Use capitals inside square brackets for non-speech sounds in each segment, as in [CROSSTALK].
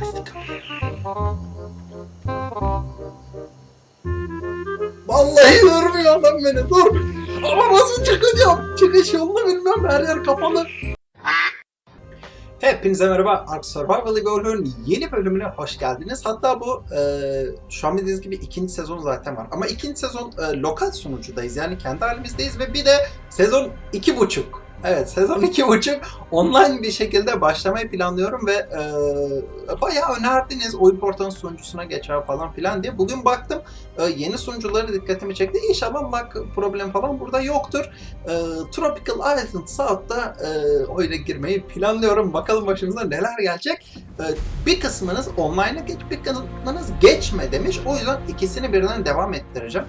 Açtık. Vallahi durmuyor adam beni dur. Ama nasıl çıkacağım? Çıkış yolunu bilmem her yer kapalı. Hepinize merhaba. Ark Survival Evolve'ün yeni bölümüne hoş geldiniz. Hatta bu e, şu an bildiğiniz gibi ikinci sezon zaten var. Ama ikinci sezon e, lokal sunucudayız. Yani kendi halimizdeyiz ve bir de sezon iki buçuk. Evet sezon iki buçuk online bir şekilde başlamayı planlıyorum ve e, bayağı önerdiniz oyun portalının sunucusuna geçer falan filan diye. Bugün baktım e, yeni sunucuları dikkatimi çekti. İnşallah bak problem falan burada yoktur. E, Tropical Island South'ta e, oyuna girmeyi planlıyorum. Bakalım başımıza neler gelecek. E, bir kısmınız online'a geç, bir kısmınız geçme demiş. O yüzden ikisini birden devam ettireceğim.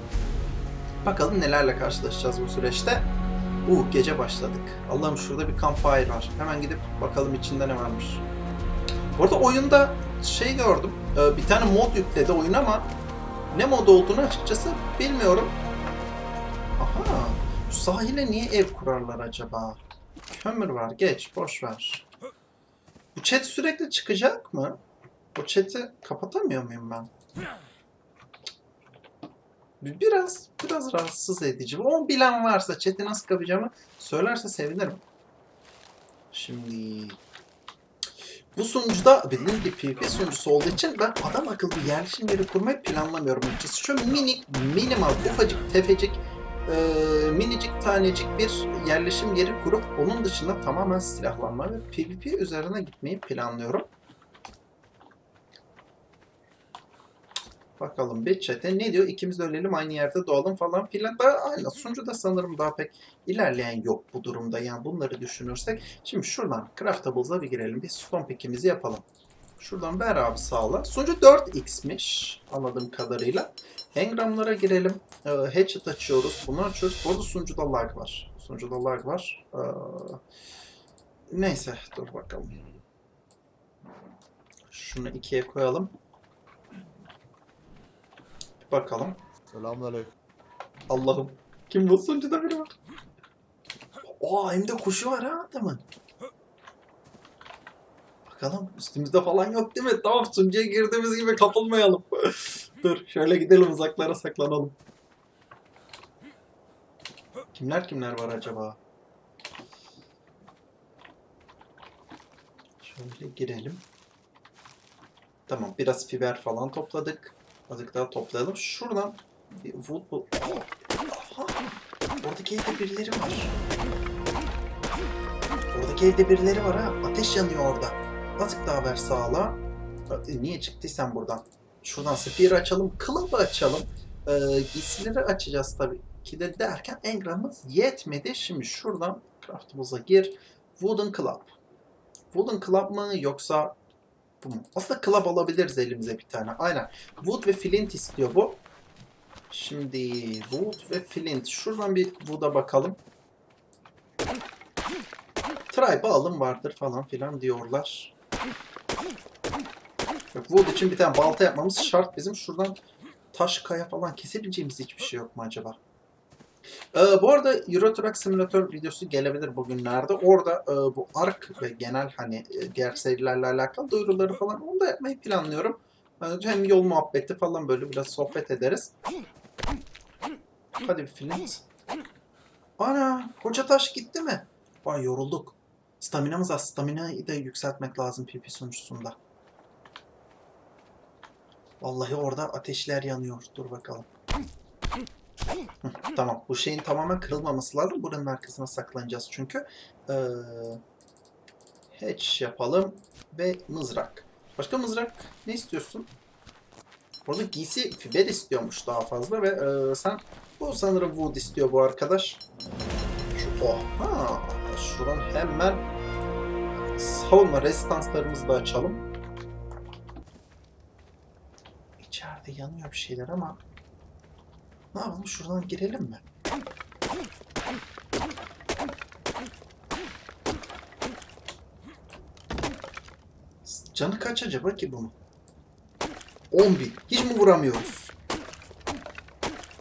Bakalım nelerle karşılaşacağız bu süreçte. Uh gece başladık. Allah'ım şurada bir campfire var. Hemen gidip bakalım içinde ne varmış. Bu arada oyunda şey gördüm. e, Bir tane mod yükledi oyun ama ne mod olduğunu açıkçası bilmiyorum. Aha. Şu sahile niye ev kurarlar acaba? Kömür var. Geç. Boş ver. Bu chat sürekli çıkacak mı? Bu chat'i kapatamıyor muyum ben? Biraz biraz rahatsız edici. O bilen varsa chat'i nasıl kapayacağımı söylerse sevinirim. Şimdi bu sunucuda bildiğiniz gibi PvP sunucusu olduğu için ben adam akıllı yerleşim yeri kurmayı planlamıyorum açıkçası. Şöyle minik, minimal, ufacık, tefecik, eee, minicik tanecik bir yerleşim yeri kurup onun dışında tamamen silahlanma ve PvP üzerine gitmeyi planlıyorum. Bakalım bir chat'e ne diyor? İkimiz ölelim aynı yerde doğalım falan filan. Daha aynı. Sunucuda sanırım daha pek ilerleyen yok bu durumda. Yani bunları düşünürsek. Şimdi şuradan Craftables'a bir girelim. Bir stone pick'imizi yapalım. Şuradan ver abi sağla. Sunucu 4x'miş anladığım kadarıyla. Engramlara girelim. Ee, hatchet açıyoruz. Bunu açıyoruz. Bu arada sunucuda lag var. Sunucuda lag var. Ee, neyse dur bakalım. Şunu ikiye koyalım. Bakalım. Selamünaleyküm. Allah'ım. Kim bu sunucuda biri var? Aa hem de kuşu var ha adamın. Bakalım üstümüzde falan yok değil mi? Tamam sunucuya girdiğimiz gibi kapılmayalım. [LAUGHS] Dur şöyle gidelim uzaklara saklanalım. Kimler kimler var acaba? Şöyle girelim. Tamam biraz fiber falan topladık. Azıcık daha toplayalım. Şuradan bir wood bul... Aha! Oradaki evde birileri var. Oradaki evde birileri var ha. Ateş yanıyor orada. Azıcık daha ver sağla. E, Niye çıktıysan buradan? Şuradan spear açalım. Club'ı açalım. Ee, giysileri açacağız tabii ki de derken engramımız yetmedi. Şimdi şuradan craftımıza gir. Wooden Club. Wooden Club mı yoksa mu? Aslında club alabiliriz elimize bir tane. Aynen. Wood ve flint istiyor bu. Şimdi wood ve flint. Şuradan bir wood'a bakalım. Tribe alım vardır falan filan diyorlar. Wood için bir tane balta yapmamız şart bizim. Şuradan taş kaya falan kesebileceğimiz hiçbir şey yok mu acaba? Ee, bu arada Euro Truck Simulator videosu gelebilir bugünlerde. Orada e, bu Ark ve genel hani e, diğer serilerle alakalı duyuruları falan onu da yapmayı planlıyorum. Hem yol muhabbeti falan böyle biraz sohbet ederiz. Hadi bir flint. Ana koca taş gitti mi? Vay yorulduk. Staminamız az. Staminayı da yükseltmek lazım PP sunucusunda. Vallahi orada ateşler yanıyor. Dur bakalım. Tamam. Bu şeyin tamamen kırılmaması lazım. Buranın arkasına saklanacağız çünkü. Ee, hatch yapalım. Ve mızrak. Başka mızrak ne istiyorsun? Burada giysi fiber istiyormuş daha fazla ve e, sen bu sanırım wood istiyor bu arkadaş. Şu, oha! Şuradan hemen savunma rezistanslarımızı da açalım. İçeride yanıyor bir şeyler ama ne yapalım şuradan girelim mi? Canı kaç acaba ki bunun? 10 bin. Hiç mi vuramıyoruz?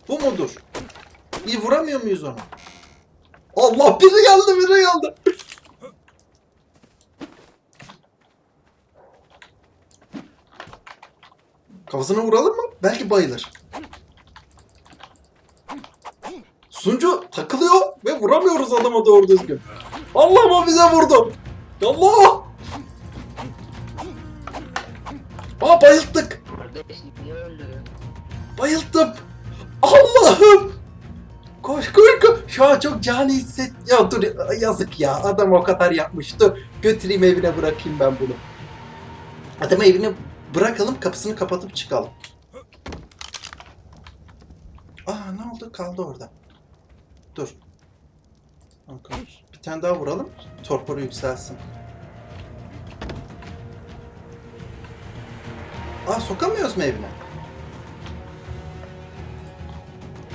Bu mudur? İyi vuramıyor muyuz onu? Allah biri geldi biri geldi. Kafasına vuralım mı? Belki bayılır. Takılıyor ve vuramıyoruz adama doğru düzgün. Allah'ım o bize vurdu. Allah! Aa bayılttık. Bayılttım. Allah'ım. Koş koş koş. Şu an çok cani hisset. Ya dur yazık ya. Adam o kadar yapmış. Dur götüreyim evine bırakayım ben bunu. Adamı evine bırakalım kapısını kapatıp çıkalım. Aa ne oldu? Kaldı orada. Dur. Bir tane daha vuralım. Torporu yükselsin. Aa sokamıyoruz mu evine?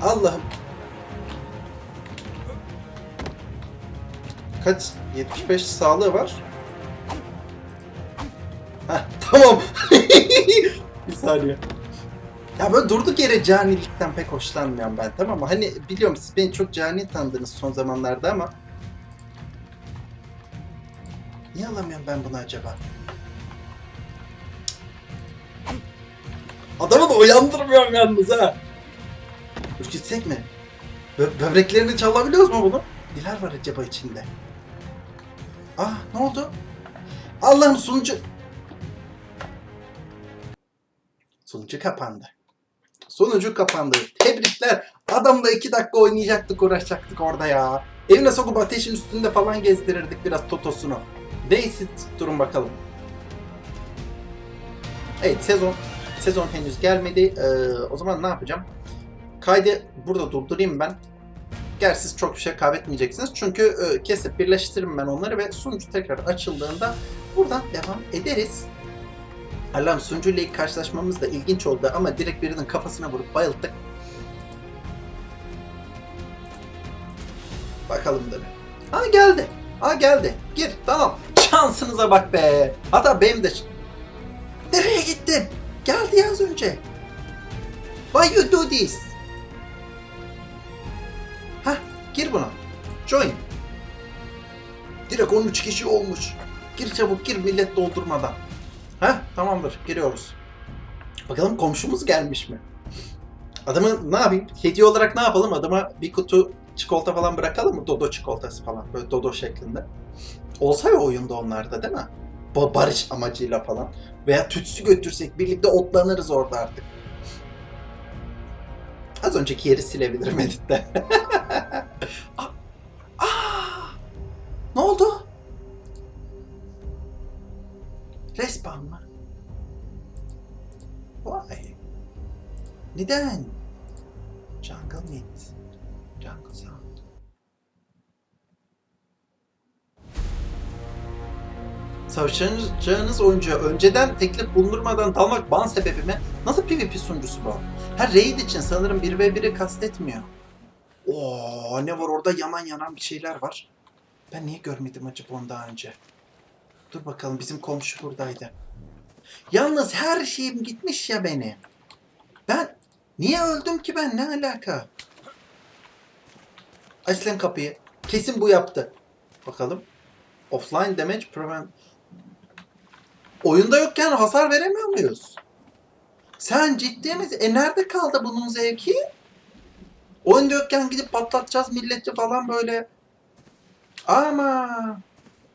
Allah'ım. Kaç? 75 sağlığı var. Heh, tamam. [LAUGHS] bir saniye. Ya böyle durduk yere canilikten pek hoşlanmıyorum ben tamam mı? Hani biliyorum siz beni çok cani tanıdınız son zamanlarda ama Niye alamıyorum ben bunu acaba? Adamı da uyandırmıyorum yalnız ha. Dur gitsek mi? Bö- böbreklerini çalabiliyoruz mu bunu? Neler var acaba içinde? Ah ne oldu? Allah'ım sunucu... Sunucu kapandı. Sonucu kapandı. Tebrikler. Adamla iki dakika oynayacaktık, uğraşacaktık orada ya. Evine sokup ateşin üstünde falan gezdirirdik biraz totosunu. Neyse durun bakalım. Evet sezon sezon henüz gelmedi. Ee, o zaman ne yapacağım? Kaydı burada durdurayım ben. Gerçi siz çok bir şey kaybetmeyeceksiniz. Çünkü e, kesip birleştiririm ben onları ve sunucu tekrar açıldığında buradan devam ederiz. Allah'ım sunucuyla ilk karşılaşmamız da ilginç oldu ama direkt birinin kafasına vurup bayılttık. Bakalım da bir. Ha geldi. Ha geldi. Gir tamam. Şansınıza bak be. Hatta benim de... Nereye gittin? Geldi ya az önce. Why you do this? Hah gir buna. Join. Direkt 13 kişi olmuş. Gir çabuk gir millet doldurmadan. Tamamdır giriyoruz. Bakalım komşumuz gelmiş mi? Adamı ne yapayım? Hediye olarak ne yapalım? Adama bir kutu çikolata falan bırakalım mı? Dodo çikolatası falan. Böyle dodo şeklinde. Olsa ya oyunda onlarda değil mi? Ba- barış amacıyla falan. Veya tütsü götürsek birlikte otlanırız orada artık. Az önceki yeri silebilirim [LAUGHS] editte. [LAUGHS] Aa! Aa! Ne oldu? Neden? Jungle Meat. Jungle Sound. Savaşacağınız oyuncuya önceden teklif bulundurmadan dalmak ban sebebi mi? Nasıl PvP sunucusu bu? Ha raid için sanırım 1v1'i kastetmiyor. Oo ne var orada yanan yanan bir şeyler var. Ben niye görmedim acaba onu daha önce? Dur bakalım bizim komşu buradaydı. Yalnız her şeyim gitmiş ya benim. Ben niye öldüm ki ben ne alaka? Aç lan kapıyı. Kesin bu yaptı. Bakalım. Offline damage prevent. Oyunda yokken hasar veremiyor muyuz? Sen ciddi misin? E nerede kaldı bunun zevki? Oyunda yokken gidip patlatacağız milleti falan böyle. Ama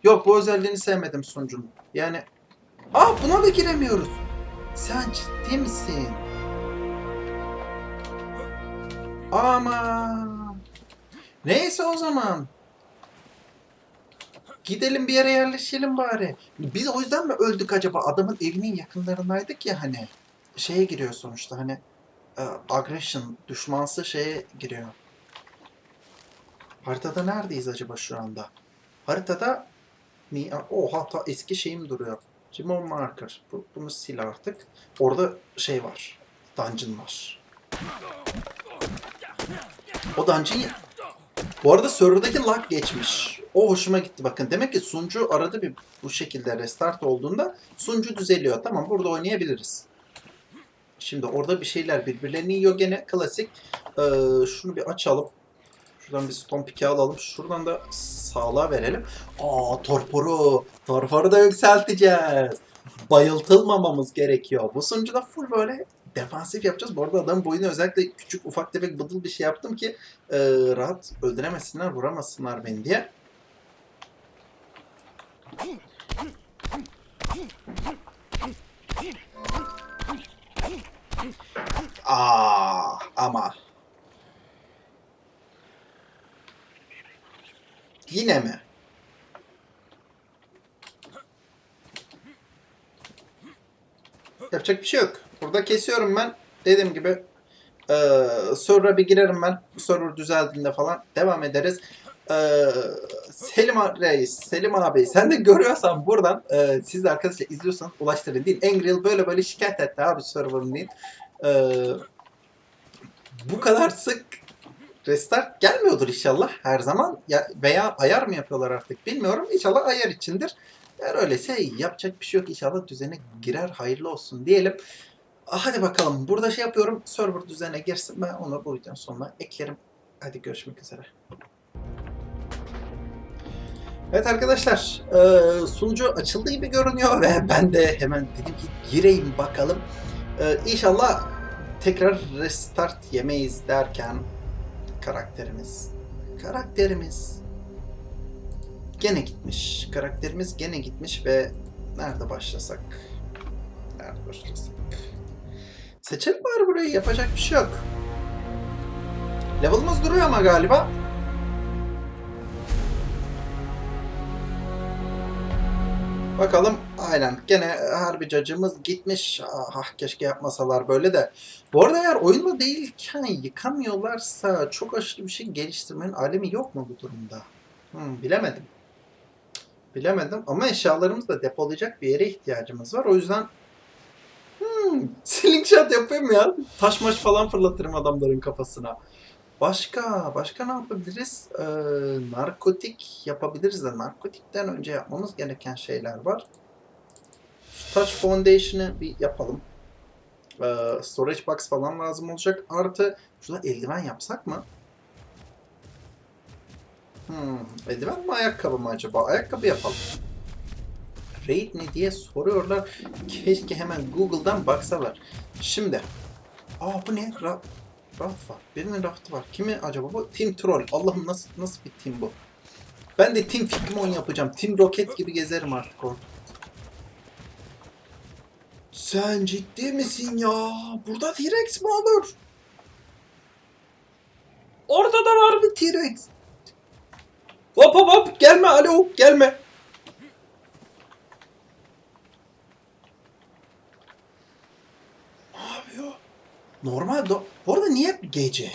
yok bu özelliğini sevmedim sunucunun. Yani Aa buna da giremiyoruz. Sen ciddi misin? Ama neyse o zaman. Gidelim bir yere yerleşelim bari. Biz o yüzden mi öldük acaba? Adamın evinin yakınlarındaydık ya hani. Şeye giriyor sonuçta hani e, aggression, düşmansı şeye giriyor. Haritada neredeyiz acaba şu anda? Haritada mi? Oha ta eski şeyim duruyor. Jimon Marker. Bu, bunu sil artık. Orada şey var. Dungeon var. O dungeon bu arada serverdaki lag geçmiş. O hoşuma gitti bakın. Demek ki sunucu arada bir bu şekilde restart olduğunda sunucu düzeliyor. Tamam burada oynayabiliriz. Şimdi orada bir şeyler birbirlerini yiyor gene klasik. Ee, şunu bir açalım. Şuradan bir stone pick'i alalım. Şuradan da sağlığa verelim. Aa torporu. Torporu da yükselteceğiz. bayıltılmamamız gerekiyor. Bu sunucuda full böyle defansif yapacağız. Bu arada adamın boyunu özellikle küçük ufak tefek bıdıl bir şey yaptım ki e, rahat öldüremesinler, vuramasınlar beni diye. Aa, ama. Yine mi? Yapacak bir şey yok. Burada kesiyorum ben. Dediğim gibi eee server'a bir girerim ben. Server düzeldiğinde falan devam ederiz. Eee Selim Reis, Selim abi sen de görüyorsan buradan eee siz de arkadaşlar izliyorsanız ulaştırın değil. Angry Yıl böyle böyle şikayet etti abi server'ın değil. Eee, bu kadar sık restart gelmiyordur inşallah her zaman ya, veya ayar mı yapıyorlar artık bilmiyorum. İnşallah ayar içindir. Eğer öyleyse yapacak bir şey yok. İnşallah düzene girer hayırlı olsun diyelim. Hadi bakalım. Burada şey yapıyorum. Server düzene girsin. Ben onu bu videonun sonuna eklerim. Hadi görüşmek üzere. Evet arkadaşlar. eee, sunucu açıldı gibi görünüyor ve ben de hemen dedim ki gireyim bakalım. Eee inşallah tekrar restart yemeyiz derken karakterimiz karakterimiz gene gitmiş. Karakterimiz gene gitmiş ve nerede başlasak? Nerede başlasak? Seçelim bari burayı. Yapacak bir şey yok. Level'ımız duruyor ama galiba. Bakalım. Aynen. Gene harbi cacımız gitmiş. Ah keşke yapmasalar böyle de. Bu arada eğer oyunda değilken yıkamıyorlarsa çok aşırı bir şey geliştirmenin alemi yok mu bu durumda? Hmm, bilemedim. Bilemedim ama eşyalarımızı da depolayacak bir yere ihtiyacımız var. O yüzden hmm, slingshot yapayım ya. Taş maş falan fırlatırım adamların kafasına. Başka, başka ne yapabiliriz? Ee, narkotik yapabiliriz de narkotikten önce yapmamız gereken şeyler var. Touch Foundation'ı bir yapalım. Ee, storage box falan lazım olacak. Artı şurada eldiven yapsak mı? Hmm, eldiven mi ayakkabı mı acaba? Ayakkabı yapalım. Raid ne diye soruyorlar. Keşke hemen Google'dan baksalar. Şimdi. Aa bu ne? Ra raft var. Birinin raftı var. Kimi acaba bu? Team Troll. Allah'ım nasıl nasıl bir team bu? Ben de Team Fikmon yapacağım. Team Rocket gibi gezerim artık orada. Sen ciddi misin ya? Burada T-Rex mi olur? Orada da var bir T-Rex. Hop hop hop gelme alo gelme. Ne yapıyor? Normal do Bu arada niye hep gece?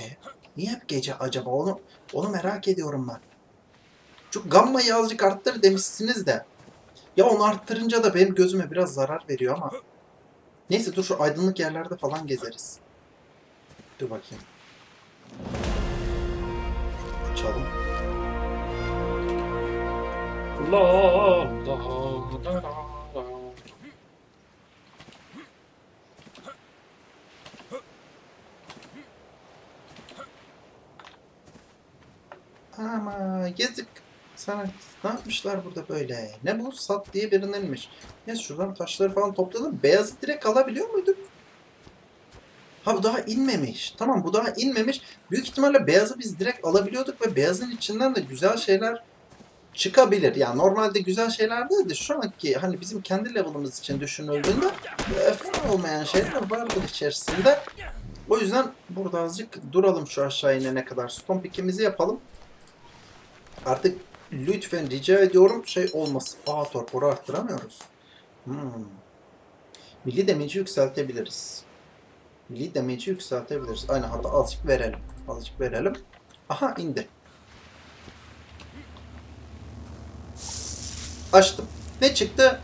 Niye hep gece acaba? Onu onu merak ediyorum ben. Şu gammayı azıcık arttır demişsiniz de. Ya onu arttırınca da benim gözüme biraz zarar veriyor ama. Neyse dur şu aydınlık yerlerde falan gezeriz. Dur bakayım. Açalım. La la la la la. Ama yazık. Sana ne yapmışlar burada böyle? Ne bu? Sat diye birindenmiş. Neyse şuradan taşları falan topladım. Beyazı direkt alabiliyor muyduk? Ha bu daha inmemiş. Tamam bu daha inmemiş. Büyük ihtimalle beyazı biz direkt alabiliyorduk ve beyazın içinden de güzel şeyler çıkabilir. Yani normalde güzel şeyler değil de şu anki hani bizim kendi level'ımız için düşünüldüğünde e, fena olmayan şeyler vardır içerisinde. O yüzden burada azıcık duralım şu aşağı inene kadar. Stomp ikimizi yapalım. Artık lütfen rica ediyorum şey olmasın. Aa torporu arttıramıyoruz. Hmm. Milli damage'i yükseltebiliriz. Milli damage'i yükseltebiliriz. Aynen hatta azıcık verelim. Azıcık verelim. Aha indi. Açtım. Ne çıktı?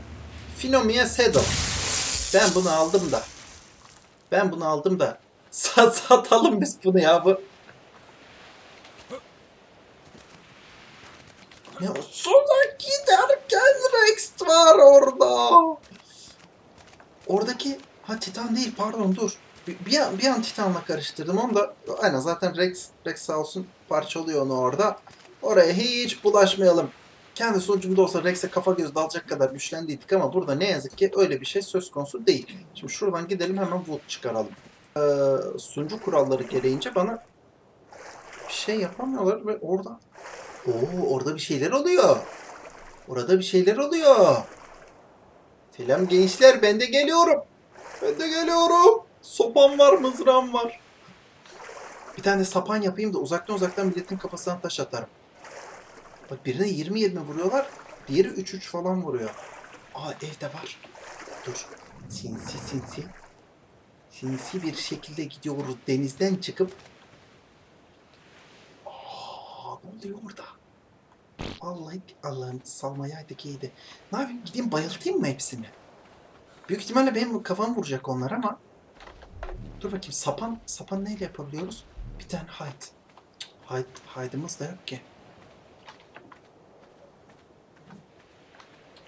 Finomia Sedo. Ben bunu aldım da. Ben bunu aldım da. [LAUGHS] Sat satalım biz bunu ya bu. Ya sonra giderken Rex var orada. Oradaki ha Titan değil pardon dur. Bir, bir an, bir an Titan'la karıştırdım onu da aynen zaten Rex Rex sağ olsun parçalıyor onu orada. Oraya hiç bulaşmayalım. kendi sonucunda olsa Rex'e kafa göz dalacak kadar güçlendiydik ama burada ne yazık ki öyle bir şey söz konusu değil. Şimdi şuradan gidelim hemen Wood çıkaralım. Ee, sunucu kuralları gereğince bana bir şey yapamıyorlar ve orada Oo orada bir şeyler oluyor. Orada bir şeyler oluyor. Selam gençler ben de geliyorum. Ben de geliyorum. Sopam var mızrağım var. Bir tane sapan yapayım da uzaktan uzaktan milletin kafasına taş atarım. Bak birine 20-20 vuruyorlar. Diğeri 3-3 falan vuruyor. Aa evde var. Dur. Sinsi sinsi. Sinsi bir şekilde gidiyoruz denizden çıkıp. Ne oluyor orada? Vallahi Allah'ım salmayaydık iyiydi. Ne yapayım gideyim bayıltayım mı hepsini? Büyük ihtimalle benim kafam vuracak onlar ama. Dur bakayım sapan, sapan neyle yapabiliyoruz? Bir tane hide. Hide, hide'ımız da yok ki.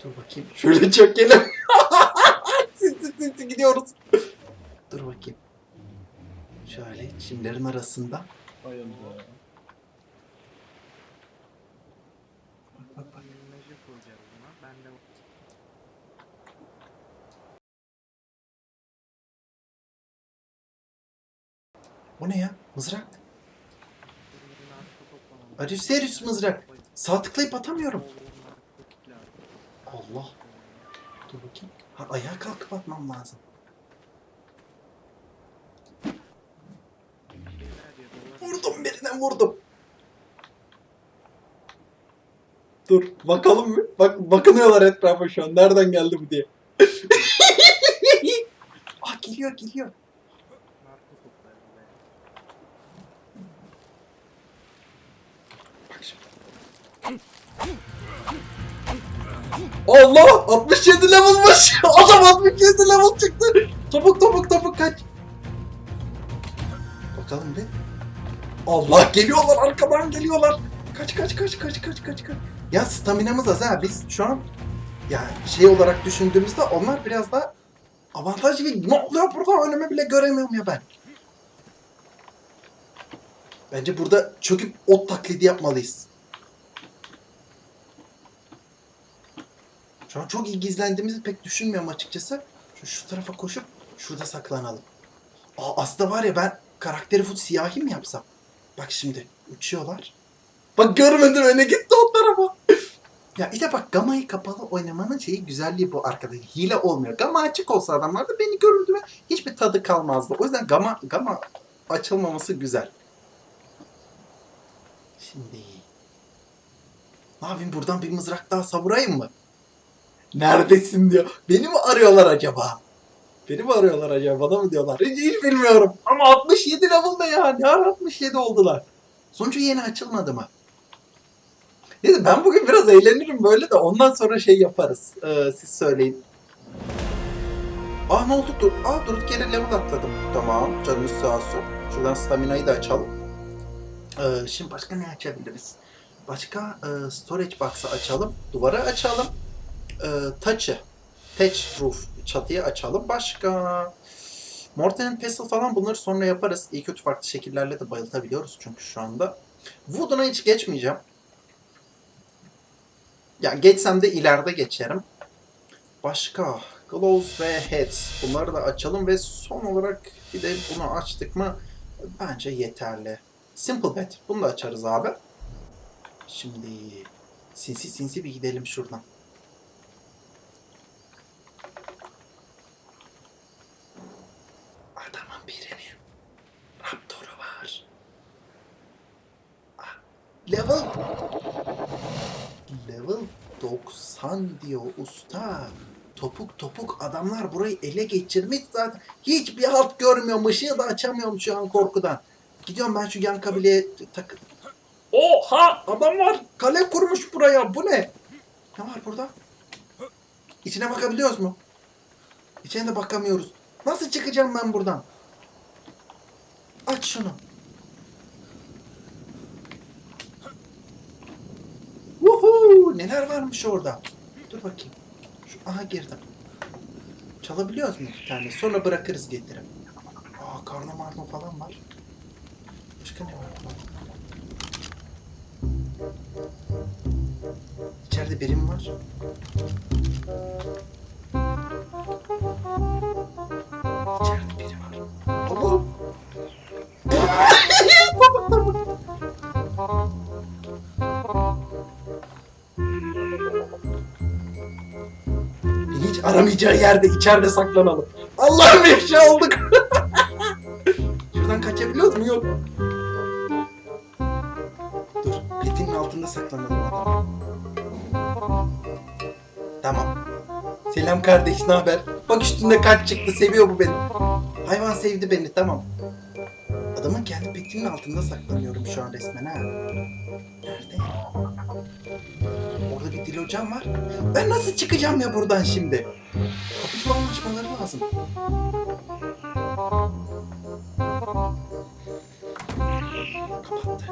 Dur bakayım. Şöyle [LAUGHS] çökelim. gidiyoruz. Dur bakayım. Şöyle çimlerin arasında. Bayıldı. Bak bak bak. Imajı kuracağız buna. Ben de O ne ya? Mızrak. Ariuserius mızrak. Sağ tıklayıp atamıyorum. Allah. Dur bakayım. Ha ayağa kalkıp atmam lazım. Vurdum birine vurdum. Dur bakalım mı? Bak bakınıyorlar etrafa şu an. Nereden geldi bu diye. [LAUGHS] ah geliyor geliyor. Narko toplarız be. Bak şimdi. Allah! 67 level'mış! [LAUGHS] Adam 67 level çıktı! Topuk topuk topuk kaç! Bakalım bir. Allah geliyorlar arkadan geliyorlar. Kaç kaç kaç kaç kaç kaç kaç. Ya staminamız az ha biz şu an ya şey olarak düşündüğümüzde onlar biraz daha avantajlı bir ne oluyor burada önümü bile göremiyorum ya ben. Bence burada çöküp ot taklidi yapmalıyız. Şu an çok iyi gizlendiğimizi pek düşünmüyorum açıkçası. Şu, şu tarafa koşup şurada saklanalım. Aa, aslında var ya ben karakteri full siyahi mi yapsam? Bak şimdi uçuyorlar. Bak görmedin öne gitti o tarafa. ya de bak gamayı kapalı oynamanın şeyi güzelliği bu arkada. Hile olmuyor. Gama açık olsa adamlarda beni görürdü ve hiçbir tadı kalmazdı. O yüzden gama, gama açılmaması güzel. Şimdi ne yapayım buradan bir mızrak daha savurayım mı? Neredesin diyor. Beni mi arıyorlar acaba? Beni mi arıyorlar acaba? Bana mı diyorlar? Hiç, hiç bilmiyorum. Ama 67 level'da ya. Ne ara 67 oldular? Sonucu yeni açılmadı mı? Neyse ben bugün biraz eğlenirim böyle de ondan sonra şey yaparız. Ee, siz söyleyin. Aa ne oldu? Dur. Aa durduk yere level atladım. Tamam canımız sağ olsun. Şuradan stamina'yı da açalım. Ee, şimdi başka ne açabiliriz? Başka e, storage box'ı açalım. Duvarı açalım. E, touch'ı. Thatch roof çatıyı açalım. Başka Mortar and Pestle falan bunları sonra yaparız. İyi kötü farklı şekillerle de bayıltabiliyoruz çünkü şu anda. Wood'una hiç geçmeyeceğim. Ya geçsem de ileride geçerim. Başka Gloves ve Heads. Bunları da açalım ve son olarak bir de bunu açtık mı bence yeterli. Simple Bet. Bunu da açarız abi. Şimdi sinsi sinsi bir gidelim şuradan. Adamın birinin Raptor'u var. Ah, Level Level 90 diyor usta. Topuk topuk adamlar burayı ele geçirmiş zaten. Hiçbir halt görmüyorum. Işığı da açamıyorum şu an korkudan. Gidiyorum ben şu yan kabileye tak Oha! Adam var! Kale kurmuş buraya. Bu ne? Ne var burada? İçine bakabiliyoruz mu? İçine de bakamıyoruz. Nasıl çıkacağım ben buradan? Aç şunu. Neler varmış orada? Dur bakayım. Şu, aha girdim. Çalabiliyoruz mu bir tane? Sonra bırakırız getirip. Aa karno marno falan var. Başka ne var? İçeride birim var. Hiç aramayacağı yerde içeride saklanalım. Allah'ım şey olduk. [LAUGHS] Şuradan kaçabiliyor mu? Yok. Dur. Petinin altında saklanalım adam. Tamam. Selam kardeş, ne haber? Bak üstünde kalp çıktı, seviyor bu beni. Hayvan sevdi beni, tamam. Adamın kendi petinin altında saklanıyorum şu an resmen ha. Nerede? Orada bir dil hocam var. Ben nasıl çıkacağım ya buradan şimdi? Kapıyı falan açmaları lazım. Kapattı.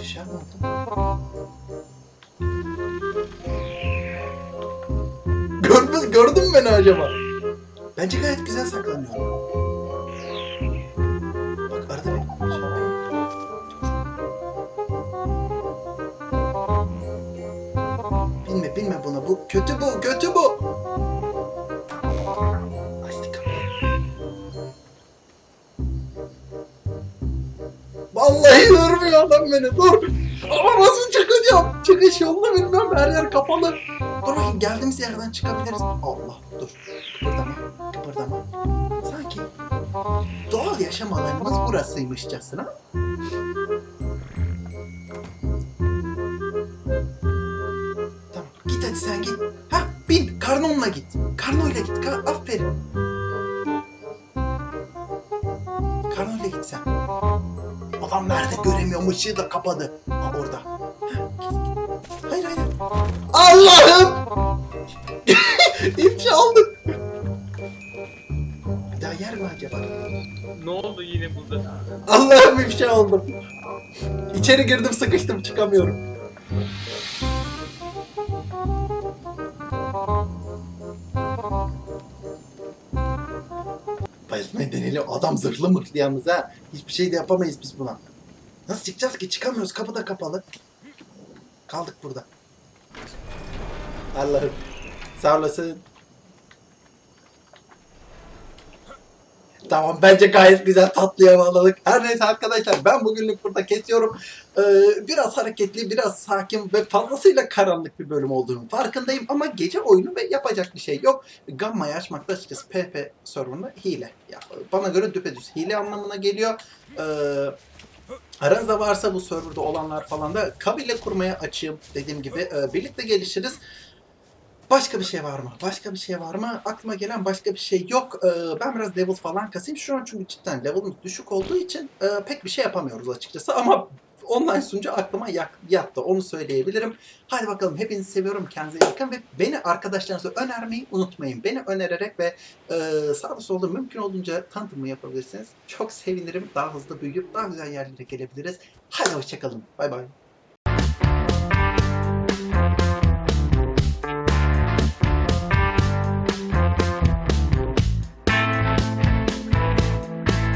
İfşa mı oldu? Gördün, gördün mü beni acaba? Bence gayet güzel saklanıyorum. Görmüyor adam beni dur. Ama nasıl çıkacağım? Çıkış yolunu bilmem her yer kapalı. Dur bakayım geldiğimiz yerden çıkabiliriz. Allah dur. Kıpırdama kıpırdama. Sanki doğal yaşam alanımız burasıymışçasına. Tamam git hadi sen git. Ha bin karnonla git. Karnoyla git. Ka aferin. Karnoyla git sen. Adam nerede göremiyorum ışığı da kapadı. Ha orada. Hayır hayır. Allah'ım! [LAUGHS] İfşa aldım. Bir daha yer mi acaba? Ne oldu yine burada? Allah'ım ifşa oldum. İçeri girdim sıkıştım çıkamıyorum. Bayılma nedeniyle adam zırhlı mırhlı yalnız ha. Hiçbir şey de yapamayız biz buna. Nasıl çıkacağız ki? Çıkamıyoruz. Kapı da kapalı. Kaldık burada. Allah'ım. Sağ olasın. Tamam bence gayet güzel tatlıya bağladık. Her neyse arkadaşlar ben bugünlük burada kesiyorum. Ee, biraz hareketli, biraz sakin ve fazlasıyla karanlık bir bölüm olduğunu farkındayım. Ama gece oyunu ve yapacak bir şey yok. Gamma'yı açmak da açıkçası PvP serverında hile. Ya, bana göre düpedüz hile anlamına geliyor. Ee, aranızda varsa bu serverda olanlar falan da kabile kurmaya açığım dediğim gibi. Ee, birlikte gelişiriz. Başka bir şey var mı? Başka bir şey var mı? Aklıma gelen başka bir şey yok. Ee, ben biraz level falan kasayım. Şu an çünkü cidden level'ımız düşük olduğu için e, pek bir şey yapamıyoruz açıkçası. Ama online sunucu aklıma yak- yattı. Onu söyleyebilirim. Hadi bakalım. Hepinizi seviyorum. Kendinize iyi bakın ve beni arkadaşlarınıza önermeyi unutmayın. Beni önererek ve e, sağda solda mümkün olduğunca tanıtımı yapabilirsiniz. Çok sevinirim. Daha hızlı büyüyüp daha güzel yerlere gelebiliriz. Hadi hoşçakalın. Bay bay.